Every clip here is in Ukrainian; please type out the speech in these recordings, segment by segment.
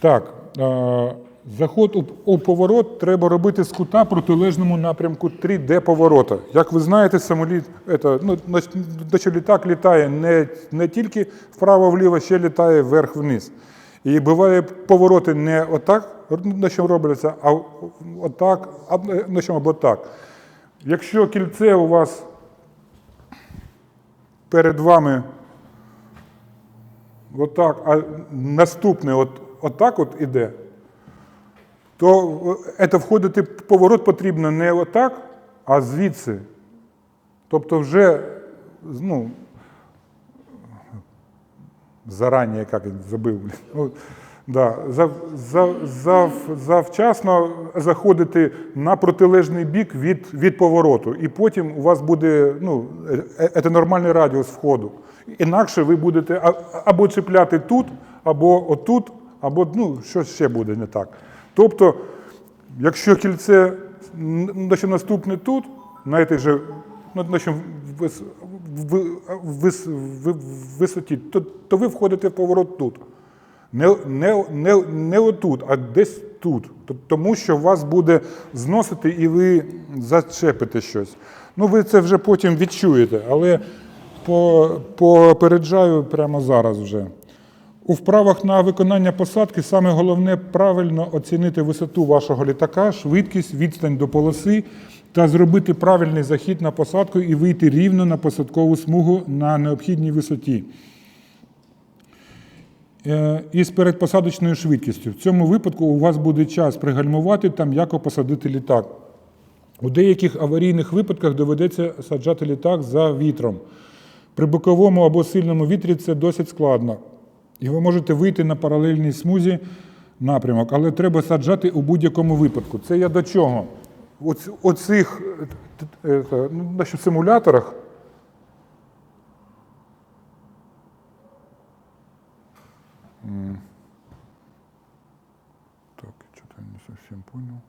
Так, е, заход у, поворот треба робити з кута протилежному напрямку 3D поворота. Як ви знаєте, самоліт, это, ну, літак літає не, не тільки вправо-вліво, ще літає вверх-вниз. І буває повороти не отак, на чому робляться, а отак, на чому або так. Якщо кільце у вас перед вами отак, а наступне от, отак от іде, то це входити поворот потрібно не отак, а звідси. Тобто вже, ну, зарані, як забив, да, зав, зав, зав, завчасно заходити на протилежний бік від, від повороту. І потім у вас буде ну, е, це нормальний радіус входу. Інакше ви будете або чіпляти тут, або отут, або ну, що ще буде не так. Тобто, якщо кільце значить, наступне тут, на цій же ну, значить, вис, в- вис, висоті, то, то ви входите в поворот тут. Не, не, не, не отут, а десь тут. Тому що вас буде зносити і ви зачепите щось. Ну, ви це вже потім відчуєте, але попереджаю прямо зараз вже. У вправах на виконання посадки саме головне правильно оцінити висоту вашого літака, швидкість, відстань до полоси та зробити правильний захід на посадку і вийти рівно на посадкову смугу на необхідній висоті. Е, із передпосадочною швидкістю. В цьому випадку у вас буде час пригальмувати та м'яко посадити літак. У деяких аварійних випадках доведеться саджати літак за вітром. При боковому або сильному вітрі це досить складно. І ви можете вийти на паралельній смузі напрямок, але треба саджати у будь-якому випадку. Це я до чого? Оц- Оцих е, е, е, ну, симуляторах Так, что-то я не совсем понял.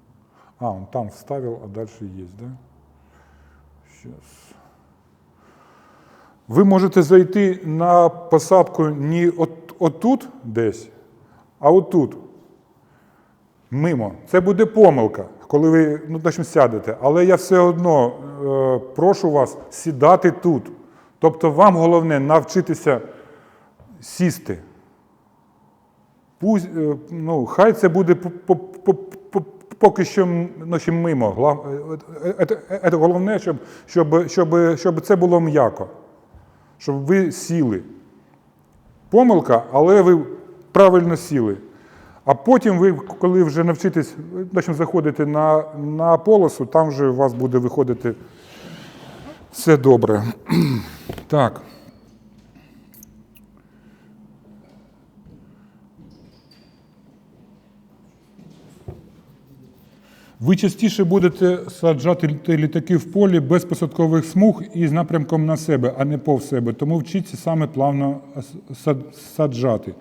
А, он там вставил, а дальше есть, да? Сейчас. Ви можете зайти на посадку не от, отут десь, а отут. Мимо. Це буде помилка, коли ви ну, значить, сядете. Але я все одно е, прошу вас сідати тут. Тобто вам головне навчитися сісти. Пусть, е, ну, хай це буде поки що ну, мимо. Гла- е, е, е, е, Головне, щоб, щоб, щоб, щоб це було м'яко, щоб ви сіли. Помилка, але ви правильно сіли. А потім ви, коли вже навчитесь значить, заходити на, на полосу, там вже у вас буде виходити все добре. Так. Ви частіше будете саджати літаки в полі без посадкових смуг і з напрямком на себе, а не повз себе. Тому вчіться саме плавно саджати.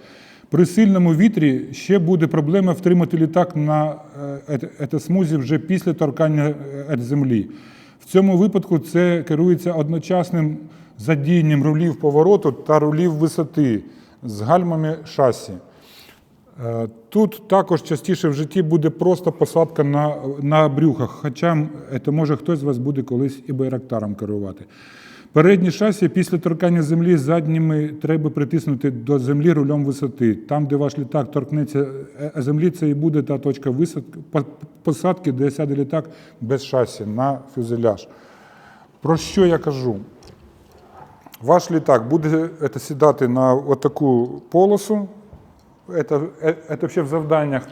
При сильному вітрі ще буде проблема втримати літак на е, ет- ете смузі вже після торкання е, землі. В цьому випадку це керується одночасним задіянням рулів повороту та рулів висоти з гальмами шасі. Е, Тут також частіше в житті буде просто посадка на, на брюхах, хоча це може хтось з вас буде колись і байрактаром керувати. Передні шасі після торкання землі задніми треба притиснути до землі рулем висоти. Там, де ваш літак торкнеться е, землі, це і буде та точка висадки, посадки, де сяде літак без шасі на фюзеляж. Про що я кажу? Ваш літак буде е, сідати на отаку полосу, це, це ще в завданнях.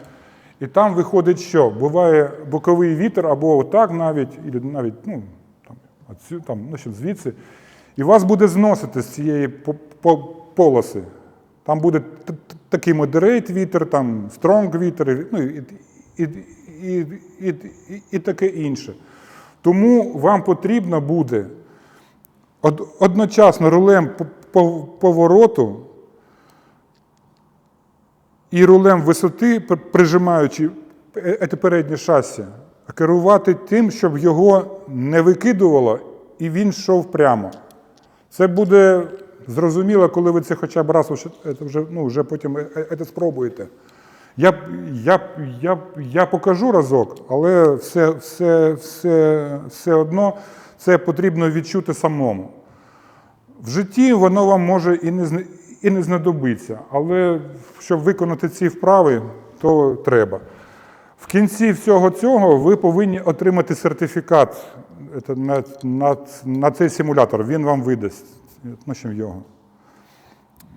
І там виходить, що буває боковий вітер або отак навіть, і навіть ну, там, отсю, там, ну, щоб звідси. І вас буде зносити з цієї по- по- полоси. Там буде такий модерейт вітер, там стронг вітер, ну, і, і, і, і, і, таке інше. Тому вам потрібно буде одночасно рулем по- по- повороту і рулем висоти, прижимаючи е, це переднє шасі, керувати тим, щоб його не викидувало і він йшов прямо. Це буде зрозуміло, коли ви це хоча б раз це вже, ну, вже потім е- е- це спробуєте. Я, я, я, я покажу разок, але все, все, все, все одно це потрібно відчути самому. В житті воно вам може і не, і не знадобиться, але щоб виконати ці вправи, то треба. В кінці всього цього ви повинні отримати сертифікат на, на, на цей симулятор. Він вам видасть. Його.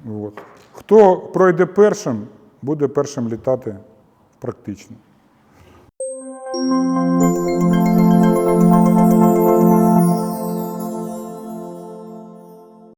От. Хто пройде першим, буде першим літати практично.